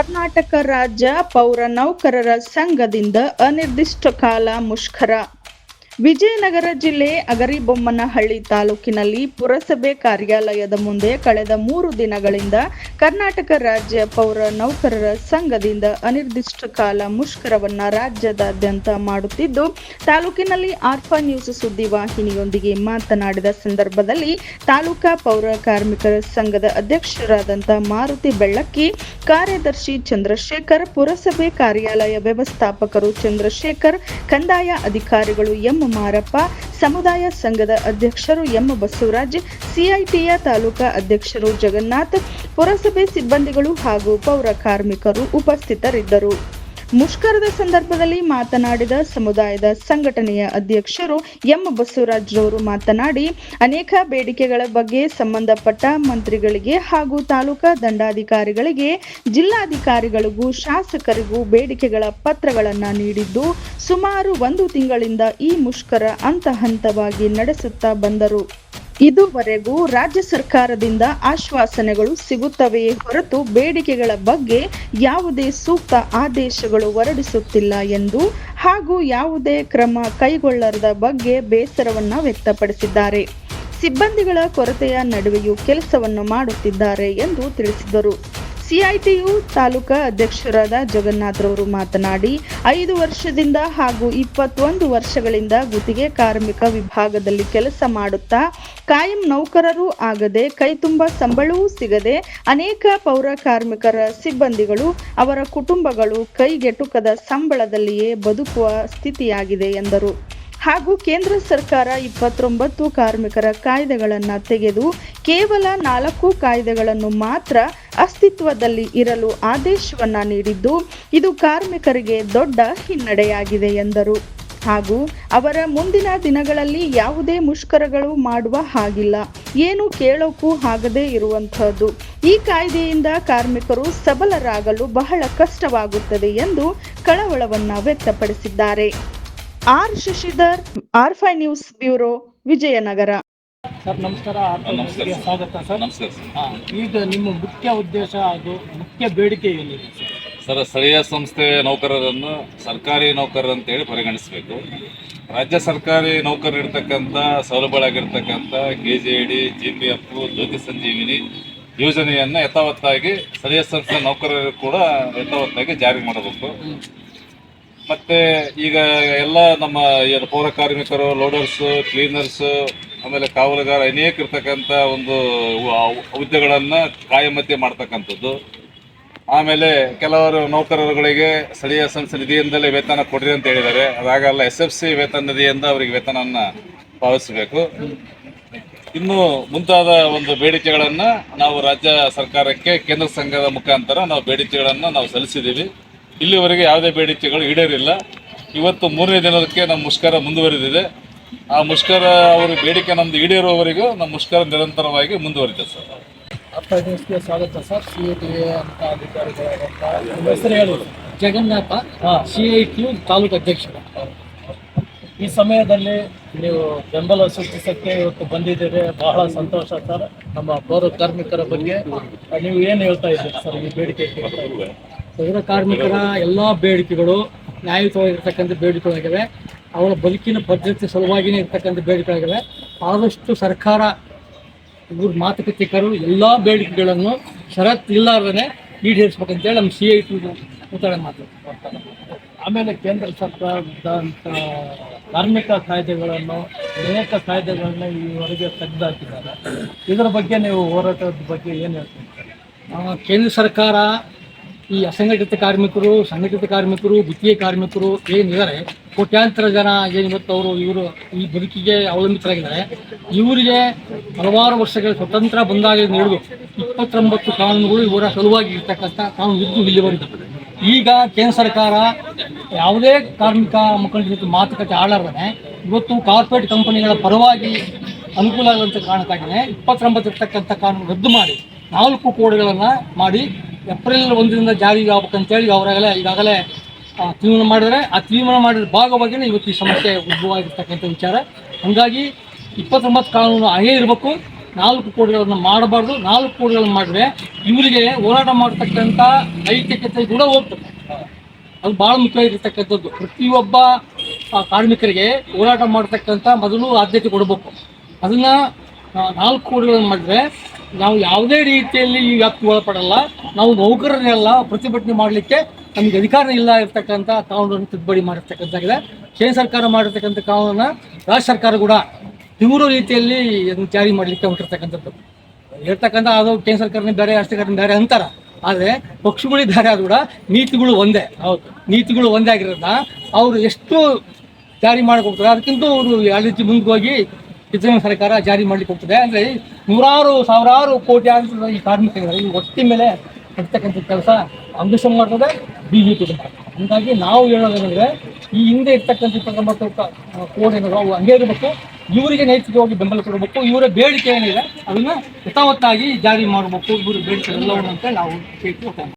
ಕರ್ನಾಟಕ ರಾಜ್ಯ ಪೌರ ನೌಕರರ ಸಂಘದಿಂದ ಅನಿರ್ದಿಷ್ಟ ಕಾಲ ಮುಷ್ಕರ. ವಿಜಯನಗರ ಜಿಲ್ಲೆ ಅಗರಿಬೊಮ್ಮನಹಳ್ಳಿ ತಾಲೂಕಿನಲ್ಲಿ ಪುರಸಭೆ ಕಾರ್ಯಾಲಯದ ಮುಂದೆ ಕಳೆದ ಮೂರು ದಿನಗಳಿಂದ ಕರ್ನಾಟಕ ರಾಜ್ಯ ಪೌರ ನೌಕರರ ಸಂಘದಿಂದ ಅನಿರ್ದಿಷ್ಟ ಕಾಲ ಮುಷ್ಕರವನ್ನ ರಾಜ್ಯದಾದ್ಯಂತ ಮಾಡುತ್ತಿದ್ದು, ತಾಲೂಕಿನಲ್ಲಿ ಆರ್ಫಾ ನ್ಯೂಸ್ ಸುದ್ದಿವಾಹಿನಿಯೊಂದಿಗೆ ಮಾತನಾಡಿದ ಸಂದರ್ಭದಲ್ಲಿ ತಾಲೂಕಾ ಪೌರ ಕಾರ್ಮಿಕರ ಸಂಘದ ಅಧ್ಯಕ್ಷರಾದಂಥ ಮಾರುತಿ ಬೆಳ್ಳಕ್ಕಿ, ಕಾರ್ಯದರ್ಶಿ ಚಂದ್ರಶೇಖರ್, ಪುರಸಭೆ ಕಾರ್ಯಾಲಯ ವ್ಯವಸ್ಥಾಪಕರು ಚಂದ್ರಶೇಖರ್, ಕಂದಾಯ ಅಧಿಕಾರಿಗಳು ಎಂ. ಮಾರಪ್ಪ, ಸಮುದಾಯ ಸಂಘದ ಅಧ್ಯಕ್ಷರು ಎಂ ಬಸವರಾಜ್, ಸಿಐಟಿಯ ತಾಲೂಕಾ ಅಧ್ಯಕ್ಷರು ಜಗನ್ನಾಥ್, ಪುರಸಭೆ ಸಿಬ್ಬಂದಿಗಳು ಹಾಗೂ ಪೌರ ಕಾರ್ಮಿಕರು ಉಪಸ್ಥಿತರಿದ್ದರು. ಮುಷ್ಕರದ ಸಂದರ್ಭದಲ್ಲಿ ಮಾತನಾಡಿದ ಸಮುದಾಯದ ಸಂಘಟನೆಯ ಅಧ್ಯಕ್ಷರು ಎಂ ಬಸವರಾಜ್ರವರು ಮಾತನಾಡಿ, ಅನೇಕ ಬೇಡಿಕೆಗಳ ಬಗ್ಗೆ ಸಂಬಂಧಪಟ್ಟ ಮಂತ್ರಿಗಳಿಗೆ ಹಾಗೂ ತಾಲೂಕಾ ದಂಡಾಧಿಕಾರಿಗಳಿಗೆ, ಜಿಲ್ಲಾಧಿಕಾರಿಗಳಿಗೂ, ಶಾಸಕರಿಗೂ ಬೇಡಿಕೆಗಳ ಪತ್ರಗಳನ್ನು ನೀಡಿದ್ದು, ಸುಮಾರು ಒಂದು ತಿಂಗಳಿಂದ ಈ ಮುಷ್ಕರ ಹಂತ ಹಂತವಾಗಿ ನಡೆಸುತ್ತಾ ಬಂದರು. ಇದುವರೆಗೂ ರಾಜ್ಯ ಸರ್ಕಾರದಿಂದ ಆಶ್ವಾಸನೆಗಳು ಸಿಗುತ್ತವೆಯೇ ಹೊರತು ಬೇಡಿಕೆಗಳ ಬಗ್ಗೆ ಯಾವುದೇ ಸೂಕ್ತ ಆದೇಶಗಳು ಹೊರಡಿಸುತ್ತಿಲ್ಲ ಎಂದು ಹಾಗೂ ಯಾವುದೇ ಕ್ರಮ ಕೈಗೊಳ್ಳದ ಬಗ್ಗೆ ಬೇಸರವನ್ನು ವ್ಯಕ್ತಪಡಿಸಿದ್ದಾರೆ. ಸಿಬ್ಬಂದಿಗಳ ಕೊರತೆಯ ನಡುವೆಯೂ ಕೆಲಸವನ್ನು ಮಾಡುತ್ತಿದ್ದಾರೆ ಎಂದು ತಿಳಿಸಿದರು. ಸಿಐಟಿಯು ತಾಲೂಕಾ ಅಧ್ಯಕ್ಷರಾದ ಜಗನ್ನಾಥ್ರವರು ಮಾತನಾಡಿ, ಐದು ವರ್ಷದಿಂದ ಹಾಗೂ ಇಪ್ಪತ್ತೊಂದು ವರ್ಷಗಳಿಂದ ಗುತ್ತಿಗೆ ಕಾರ್ಮಿಕ ವಿಭಾಗದಲ್ಲಿ ಕೆಲಸ ಮಾಡುತ್ತಾ, ಕಾಯಂ ನೌಕರರು ಆಗದೆ ಕೈತುಂಬ ಸಂಬಳವೂ ಸಿಗದೆ ಅನೇಕ ಪೌರ ಕಾರ್ಮಿಕರ ಸಿಬ್ಬಂದಿಗಳು ಅವರ ಕುಟುಂಬಗಳು ಕೈಗೆಟುಕದ ಸಂಬಳದಲ್ಲಿಯೇ ಬದುಕುವ ಸ್ಥಿತಿಯಾಗಿದೆ ಎಂದರು. ಹಾಗೂ ಕೇಂದ್ರ ಸರ್ಕಾರ ಇಪ್ಪತ್ತೊಂಬತ್ತು ಕಾರ್ಮಿಕರ ಕಾಯ್ದೆಗಳನ್ನು ತೆಗೆದು ಕೇವಲ ನಾಲ್ಕು ಕಾಯ್ದೆಗಳನ್ನು ಮಾತ್ರ ಅಸ್ತಿತ್ವದಲ್ಲಿ ಇರಲು ಆದೇಶವನ್ನು ನೀಡಿದ್ದು, ಇದು ಕಾರ್ಮಿಕರಿಗೆ ದೊಡ್ಡ ಹಿನ್ನಡೆಯಾಗಿದೆ ಎಂದರು. ಹಾಗೂ ಅವರ ಮುಂದಿನ ದಿನಗಳಲ್ಲಿ ಯಾವುದೇ ಮುಷ್ಕರಗಳು ಮಾಡುವ ಹಾಗಿಲ್ಲ. ಏನು ಕೇಳೋಕ್ಕೂ ಆಗದೇ ಇರುವಂತಹದ್ದು ಈ ಕಾಯ್ದೆಯಿಂದ ಕಾರ್ಮಿಕರು ಸಬಲರಾಗಲು ಬಹಳ ಕಷ್ಟವಾಗುತ್ತದೆ ಎಂದು ಕಳವಳವನ್ನು ವ್ಯಕ್ತಪಡಿಸಿದ್ದಾರೆ. ಆರ್ ಶಶಿಧರ್ ಆರ್ ಫೈ ನ್ಯೂಸ್ ಬ್ಯೂರೋ ವಿಜಯನಗರ. ಸರ್ ನಮಸ್ಕಾರ. ಆರ್ಥಿಕ ಸ್ವಾಗತ ಸರ್. ನಮಸ್ಕಾರ ಸರ್. ಈಗ ನಿಮ್ಮ ಮುಖ್ಯ ಉದ್ದೇಶ ಹಾಗೂ ಮುಖ್ಯ ಬೇಡಿಕೆ ಏನಿದೆ ಸರ್? ಸರ್ ಸ್ಥಳೀಯ ಸಂಸ್ಥೆ ನೌಕರರನ್ನು ಸರ್ಕಾರಿ ನೌಕರರು ಅಂತೇಳಿ ಪರಿಗಣಿಸಬೇಕು. ರಾಜ್ಯ ಸರ್ಕಾರಿ ನೌಕರರು ಇರ್ತಕ್ಕಂಥ ಸೌಲಭ್ಯಗಳಾಗಿರ್ತಕ್ಕಂಥ K J D G P F Jyothi Sanjeevini ಯೋಜನೆಯನ್ನು ಯಥಾವತ್ತಾಗಿ ಸ್ಥಳೀಯ ಸಂಸ್ಥೆ ನೌಕರರು ಕೂಡ ಯಥಾವತ್ತಾಗಿ ಜಾರಿ ಮಾಡಬೇಕು. ಮತ್ತೆ ಈಗ ಎಲ್ಲ ನಮ್ಮ ಏನು ಪೌರ ಕಾರ್ಮಿಕರು ಲೋಡರ್ಸ್ ಕ್ಲೀನರ್ಸ್ ಆಮೇಲೆ ಕಾವಲುಗಾರ ಅನೇಕ ಇರ್ತಕ್ಕಂಥ ಒಂದು ಹುದ್ದೆಗಳನ್ನು ಕಾಯಮತ್ತೆ ಮಾಡ್ತಕ್ಕಂಥದ್ದು. ಆಮೇಲೆ ಕೆಲವರು ನೌಕರರುಗಳಿಗೆ ಸ್ಥಳೀಯ ಸಂಸ್ಥೆ ನಿಧಿಯಿಂದಲೇ ವೇತನ ಕೊಡ್ರಿ ಅಂತ ಹೇಳಿದ್ದಾರೆ. ಅದಾಗಲ್ಲ ಎಸ್ ಎಫ್ ಸಿ ವೇತನ ನಿಧಿಯಿಂದ ಅವರಿಗೆ ವೇತನವನ್ನು ಪಾವತಿಸಬೇಕು. ಇನ್ನು ಮುಂತಾದ ಒಂದು ಬೇಡಿಕೆಗಳನ್ನು ನಾವು ರಾಜ್ಯ ಸರ್ಕಾರಕ್ಕೆ ಕೇಂದ್ರ ಸಂಘದ ಮುಖಾಂತರ ನಾವು ಬೇಡಿಕೆಗಳನ್ನು ನಾವು ಸಲ್ಲಿಸಿದ್ದೀವಿ. ಇಲ್ಲಿವರೆಗೆ ಯಾವುದೇ ಬೇಡಿಕೆಗಳು ಈಡೇರಿಲ್ಲ. ಇವತ್ತು ಮೂರನೇ ದಿನಕ್ಕೆ ನಮ್ಮ ಮುಷ್ಕರ ಮುಂದುವರೆದಿದೆ. ಆ ಮುಷ್ಕರ ಅವರ ಬೇಡಿಕೆ ನಮ್ಮದು ಈಡೇರುವವರೆಗೂ ನಮ್ಮ ಮುಷ್ಕರ ನಿರಂತರವಾಗಿ ಮುಂದುವರಿದೆ ಸರ್. ನ್ಯೂಸ್ಗೆ ಸ್ವಾಗತ ಸರ್. ಸಿ ಐ ಟಿ ಅಂತ ಅಧಿಕಾರಿಗಳಾದಂಥ ಜಗನ್ನಾಥ ಸಿ ಐ ಟಿ ತಾಲೂಕು ಅಧ್ಯಕ್ಷರು ಈ ಸಮಯದಲ್ಲಿ ನೀವು ಬೆಂಬಲ ಸೂಚಿಸಕ್ಕೆ ಇವತ್ತು ಬಂದಿದ್ದೀರಿ. ಬಹಳ ಸಂತೋಷ ಸರ್. ನಮ್ಮ ಪೌರ ಕಾರ್ಮಿಕರ ಬಗ್ಗೆ ನೀವು ಏನು ಹೇಳ್ತಾ ಇದ್ದೀರಿ ಸರ್ ಈ ಬೇಡಿಕೆ ಪೌರ ಕಾರ್ಮಿಕರ ಎಲ್ಲ ಬೇಡಿಕೆಗಳು ನ್ಯಾಯಯುತವಾಗಿರ್ತಕ್ಕಂಥ ಬೇಡಿಕೆಗಳಾಗಿವೆ. ಅವರ ಬದುಕಿನ ಭದ್ರತೆ ಸಲುವಾಗಿನೇ ಇರ್ತಕ್ಕಂಥ ಬೇಡಿಕೆಗಳಾಗಿವೆ. ಆದಷ್ಟು ಸರ್ಕಾರ ಇವ್ರ ಮಾತುಕತೆ ಕರೆದು ಎಲ್ಲ ಬೇಡಿಕೆಗಳನ್ನು ಷರತ್ತು ಇಲ್ಲಾರ್ದೇ ಈಡೇರಿಸ್ಬೇಕಂತೇಳಿ ನಮ್ಮ ಸಿ ಐ ಟಿ ಉತ್ತರ ಮಾತು ಆಮೇಲೆ ಕೇಂದ್ರ ಸರ್ಕಾರದಂಥ ಕಾರ್ಮಿಕ ಕಾಯ್ದೆಗಳನ್ನು ಅನೇಕ ಕಾಯ್ದೆಗಳನ್ನು ಈವರೆಗೆ ತೆಗೆದುಹಾಕಿದ್ದಾರೆ ಇದರ ಬಗ್ಗೆ ನೀವು ಹೋರಾಟದ ಬಗ್ಗೆ ಏನು ಹೇಳ್ತೀರಿ? ಕೇಂದ್ರ ಸರ್ಕಾರ ಈ ಅಸಂಘಟಿತ ಕಾರ್ಮಿಕರು, ಸಂಘಟಿತ ಕಾರ್ಮಿಕರು, ಗುತ್ತಿಗೆ ಕಾರ್ಮಿಕರು ಏನಿದ್ದಾರೆ ಕೋಟ್ಯಾಂತರ ಜನ ಏನಿವತ್ತು ಅವರು ಇವರು ಈ ಬದುಕಿಗೆ ಅವಲಂಬಿತರಾಗಿದ್ದಾರೆ. ಇವರಿಗೆ ಹಲವಾರು ವರ್ಷಗಳ ಸ್ವತಂತ್ರ ಬಂದಾಗ ಹಿಡಿದು ಇಪ್ಪತ್ತೊಂಬತ್ತು ಕಾನೂನುಗಳು ಇವರ ಸಲುವಾಗಿ ಇರ್ತಕ್ಕಂಥ ಕಾನೂನು ಇದ್ದು ಇಲ್ಲಿವರೆಗೆ ಈಗ ಕೇಂದ್ರ ಸರ್ಕಾರ ಯಾವುದೇ ಕಾರ್ಮಿಕ ಮಕ್ಕಳ ಜೊತೆ ಮಾತುಕತೆ ಆಡಲಾರ್ದೇ ಇವತ್ತು ಕಾರ್ಪೊರೇಟ್ ಕಂಪನಿಗಳ ಪರವಾಗಿ ಅನುಕೂಲ ಆಗುವಂಥ ಕಾರಣಕ್ಕಾಗಿಯೇ ಇಪ್ಪತ್ತೊಂಬತ್ತು ಇರ್ತಕ್ಕಂಥ ಕಾನೂನು ರದ್ದು ಮಾಡಿ ನಾಲ್ಕು ಕೋಡ್ಗಳನ್ನು ಮಾಡಿ ಏಪ್ರಿಲ್ ಒಂದರಿಂದ ಜಾರಿಗೆ ಆಗ್ಬೇಕಂತೇಳಿ ಅವರಾಗಲೇ ಈಗಾಗಲೇ ತೀರ್ಮಾನ ಮಾಡಿದರೆ ಆ ತೀರ್ಮಾನ ಮಾಡಿದ ಭಾಗವಾಗಿಯೇ ಇವತ್ತು ಈ ಸಮಸ್ಯೆ ಉದ್ಭವ ಆಗಿರ್ತಕ್ಕಂಥ ವಿಚಾರ. ಹಾಗಾಗಿ ಇಪ್ಪತ್ತೊಂಬತ್ತು ಕಾನೂನು ಹಾಗೇ ಇರಬೇಕು. ನಾಲ್ಕು ಕೋಟಿಗಳನ್ನು ಮಾಡಬಾರ್ದು. ನಾಲ್ಕು ಕೋಟಿಗಳನ್ನು ಮಾಡಿದ್ರೆ ಇವರಿಗೆ ಹೋರಾಟ ಮಾಡತಕ್ಕಂಥ ನೈತಿಕತೆ ಕೂಡ ಹೋಗ್ತದೆ. ಅದು ಭಾಳ ಮುಖ್ಯವಾಗಿರ್ತಕ್ಕಂಥದ್ದು. ಪ್ರತಿಯೊಬ್ಬ ಕಾರ್ಮಿಕರಿಗೆ ಹೋರಾಟ ಮಾಡತಕ್ಕಂಥ ಮೊದಲು ಆದ್ಯತೆ ಕೊಡಬೇಕು. ಅದನ್ನು ನಾಲ್ಕು ಕೋಟಿಗಳನ್ನು ಮಾಡಿದ್ರೆ ನಾವು ಯಾವುದೇ ರೀತಿಯಲ್ಲಿ ಈ ವ್ಯಾಪ್ತಿ ಒಳಪಡಲ್ಲ. ನಾವು ನೌಕರರೆಲ್ಲ ಪ್ರತಿಭಟನೆ ಮಾಡಲಿಕ್ಕೆ ನಮಗೆ ಅಧಿಕಾರ ಇಲ್ಲ ಇರ್ತಕ್ಕಂಥ ಕಾನೂನನ್ನು ತಿದ್ದುಪಡಿ ಮಾಡಿರ್ತಕ್ಕಂಥಾಗಿದೆ ಕೇಂದ್ರ ಸರ್ಕಾರ ಮಾಡಿರ್ತಕ್ಕಂಥ ಕಾನೂನನ್ನು ರಾಜ್ಯ ಸರ್ಕಾರ ಕೂಡ ತೀವ್ರ ರೀತಿಯಲ್ಲಿ ಅದನ್ನು ಜಾರಿ ಮಾಡಲಿಕ್ಕೆ ಹೊರಟಿರ್ತಕ್ಕಂಥದ್ದು ಇರ್ತಕ್ಕಂಥ ಅದು ಕೇಂದ್ರ ಸರ್ಕಾರನೇ ಬೇರೆ ರಾಜ್ಯ ಸರ್ಕಾರನೇ ಬೇರೆ ಅಂತಾರ. ಆದರೆ ಪಕ್ಷಗಳಿದ್ದಾರೆ ಆದ್ರೂ ಕೂಡ ನೀತಿಗಳು ಒಂದೇ. ಹೌದು. ನೀತಿಗಳು ಒಂದೇ ಆಗಿರೋದ್ರಿಂದ ಅವರು ಎಷ್ಟು ಜಾರಿ ಮಾಡಕ್ಕೆ ಹೋಗ್ತಾರೆ ಅದಕ್ಕಿಂತ ಅವರು ಯಾವ ರೀತಿ ಮುಂದೆ ಹೋಗಿ ಸಿದ್ದರಾಮಯ್ಯ ಸರ್ಕಾರ ಜಾರಿ ಮಾಡ್ಲಿಕ್ಕೆ ಹೋಗ್ತದೆ. ಅಂದರೆ ನೂರಾರು, ಸಾವಿರಾರು ಕೋಟಿ ಈ ಕಾರ್ಮಿಕರ ಈ ಒಟ್ಟಿ ಮೇಲೆ ಕಟ್ತಕ್ಕಂಥ ಕೆಲಸ ಕಾಂಗ್ರೆಸ್ ಮಾಡ್ತದೆ ಬಿ ಜೆ ಪಿ ಹಂಗಾಗಿ ನಾವು ಹೇಳೋದೇನೆಂದ್ರೆ ಈ ಹಿಂದೆ ಇರ್ತಕ್ಕಂಥ ಇಪ್ಪತ್ತೊಂಬತ್ತು ಕೋಟಿ ಅವು ಹಂಗೆ ಇರಬೇಕು, ಇವರಿಗೆ ನೈತಿಕವಾಗಿ ಬೆಂಬಲ ಕೊಡಬೇಕು, ಇವರ ಬೇಡಿಕೆ ಏನಿದೆ, ಅದನ್ನ ಯಥಾವತ್ತಾಗಿ ಜಾರಿ ಮಾಡಬೇಕು, ಇವರು ಬೇಡಿಕೆ ಎಲ್ಲವನ್ನು ಅಂತ ನಾವು ಕೇಳ್ಕೊಳ್ತೇವೆ.